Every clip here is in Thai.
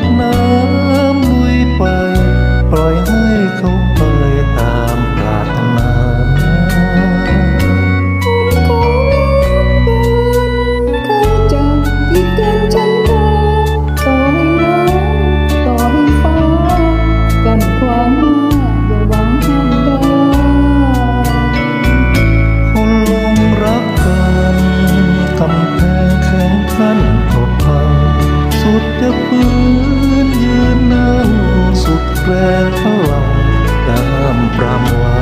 giấc จะฟื้นยืนนั่งสุดแรงพลังตามประมไว้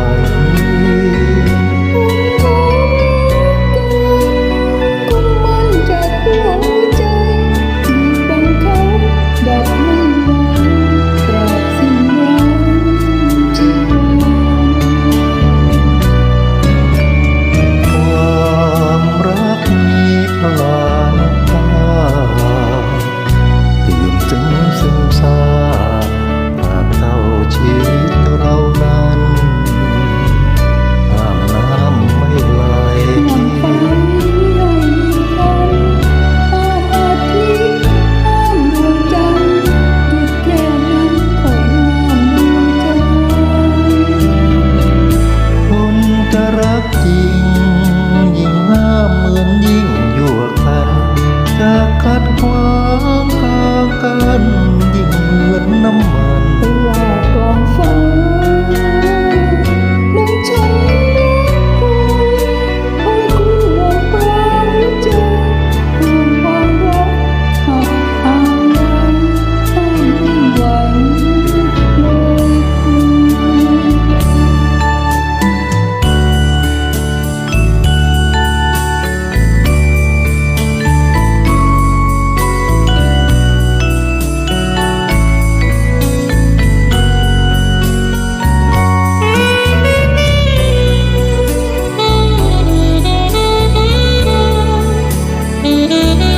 bisa kan ku Música